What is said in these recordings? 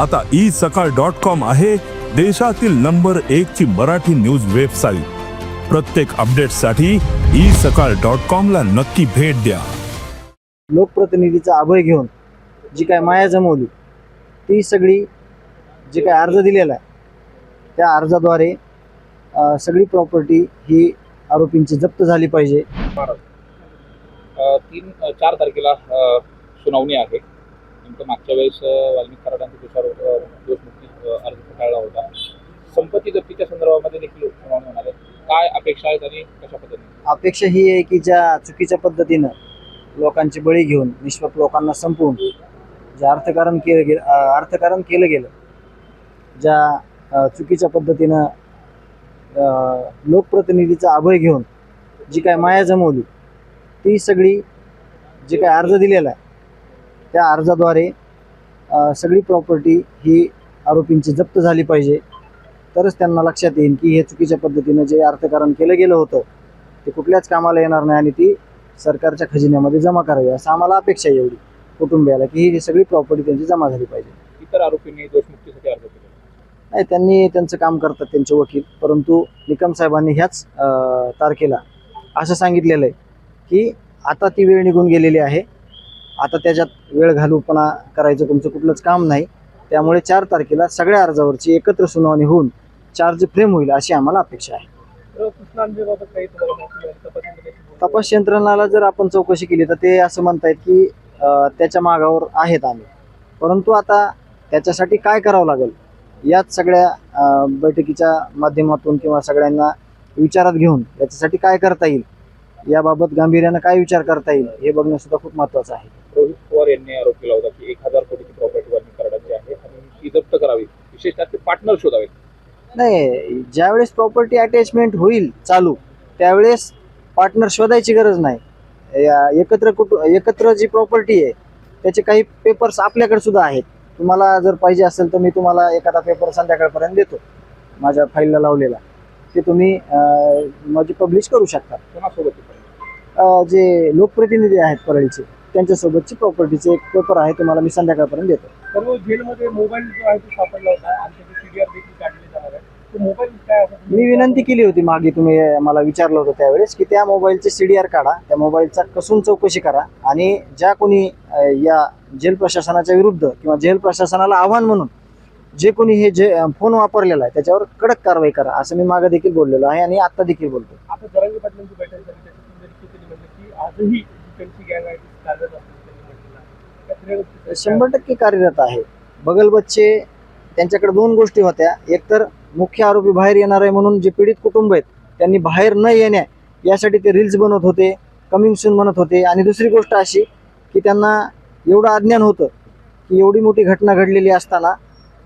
आता ई सकाळ dot com आहे देशातील नंबर एक ची मराठी न्यूज वेबसाईट. प्रत्येक अपडेटसाठी ई सकाळ डॉट कॉम ला नक्की भेट द्या. लोकप्रतिनिधीचा अभय घेऊन जी काय माया जमवली ती सगळी जे काय अर्ज दिलेला आहे त्या अर्जाद्वारे सगळी प्रॉपर्टी ही आरोपींची जप्त झाली पाहिजे. तीन चार तारखेला सुनावणी आहे. नेमकं मागच्या वेळेस वाल्मिक कराडांनी तुषार दोषमुक्ती अर्ज फेटाळला होता. संपत्ती जप्तीच्या संदर्भामध्ये देखील सुनावणी होणार आहे काय अपेक्षा आहेत आणि कशा पद्धतीने? अपेक्षा ही आहे की ज्या चुकीच्या पद्धतीनं लोकांची बळी घेऊन निष्पाप लोकांना संपवून जे अर्थकारण केलं गेलं अर्थकारण केलं गेलं ज्या चुकीच्या पद्धतीनं लोकप्रतिनिधीचा अभय घेऊन जी काय माया जमवली ती सगळी जे काय अर्ज दिलेला आहे त्या अर्जाद्वारे सगळी प्रॉपर्टी ही आरोपींची जप्त झाली पाहिजे. तरच त्यांना लक्षात येईल की हे चुकीच्या पद्धतीनं जे अर्थकारण केलं गेलं होतं ते कुठल्याच कामाला येणार नाही आणि ती सरकारच्या खजिन्यामध्ये जमा करावी असं आम्हाला अपेक्षा आहे एवढी कुटुंबियाला की ही सगळी प्रॉपर्टी त्यांची जमा झाली पाहिजे. इतर आरोपींनी दोषमुक्तीसाठी अर्ज केला. नाही त्यांनी त्यांचं काम करतात त्यांचे वकील परंतु निकम साहेबांनी ह्याच तारखेला असं सांगितलेलं आहे की आता ती वेळ निघून गेलेली आहे. आता त्याच्यात वेळ घालूपणा करायचं तुमचं कुठलंच काम नाही. त्यामुळे चार तारखेला सगळ्या अर्जावरची एकत्र सुनावणी होऊन चार्ज फ्रेम होईल अशी आम्हाला अपेक्षा आहे. तपास यंत्रणाला जर आपण चौकशी केली तर ते असं म्हणतायत की त्याच्या मागावर आहेत आम्ही. परंतु आता त्याच्यासाठी काय करावं लागेल? याच सगळ्या बैठकीच्या माध्यमातून किंवा सगळ्यांना विचारात घेऊन याच्यासाठी काय करता येईल? याबाबत गांभीर्यानं काय विचार करता येईल? हे बघणं सुद्धा खूप महत्त्वाचं आहे. पवार यांनी आरोप केला होता की एक हजार कोटीची प्रॉपर्टी वाल्मिक कराडाची आहे आणि ती जप्त करावी. विशेषतः ते पार्टनर शोधावेत. नाही ज्यावेळेस प्रॉपर्टी अटॅचमेंट होईल चालू त्यावेळेस पार्टनर शोधायची गरज नाही. या- एकत्र कुटु एकत्र जी प्रॉपर्टी आहे त्याचे काही पेपर्स आपल्याकडे सुद्धा आहेत. तुम्हाला जर पाहिजे असेल तर मी तुम्हाला एखादा पेपर संध्याकाळपर्यंत देतो माझ्या फाईलला लावलेला. ते तुम्ही म्हणजे पब्लिश करू शकता. जे लोकप्रतिनिधी आहेत परळीचे त्यांच्यासोबतची प्रॉपर्टीचे एक पेपर आहे तुम्हाला मी संध्याकाळपर्यंत देतो. सर्व जेलमध्ये मोबाईल जो आहे तो सापडला होता. आणि त्याचे सीडीआर देखील काढले जाणार आहे तो मोबाईल काय असं मी विनंती केली होती मागे तुम्ही मला विचारलं होतं त्यावेळेस की त्या मोबाईलचे सी डी आर काढा त्या मोबाईलचा कसून चौकशी करा आणि ज्या कोणी अ, या जेल प्रशासनाच्या विरुद्ध किंवा जेल प्रशासनाला आव्हान म्हणून जे कोणी हे जे अ, फोन वापरलेला आहे त्याच्यावर कडक कारवाई करा असं मी मागे देखील बोललेलो आहे आणि आता देखील बोलतो आता जरांगी पाटलांची बैठक झाली त्याच्यातून जरी त्यांनी म्हटलं की आजही जी त्यांची गँग आहे ती शंभर टक्के कार्यरत आहे. बगल बच्चे त्यांच्याकडे दोन गोष्टी होत्या. एकतर मुख्य आरोपी बाहेर येणार आहे म्हणून जे पीडित कुटुंब आहेत त्यांनी बाहेर न येण्या यासाठी ते रील्स बनवत होते कमिंग सून म्हणत होते. आणि दुसरी गोष्ट अशी की त्यांना एवढं अज्ञान होतं की एवढी मोठी घटना घडलेली असताना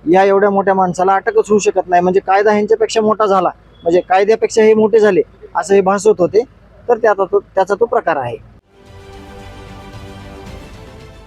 या एवढ्या मोठ्या माणसाला अटकच होऊ शकत नाही. म्हणजे कायदा ह्यांच्यापेक्षा मोठा झाला. म्हणजे कायद्यापेक्षा हे मोठे झाले असं हे भासवत होते. तर त्याचा तो त्याचा तो प्रकार आहे.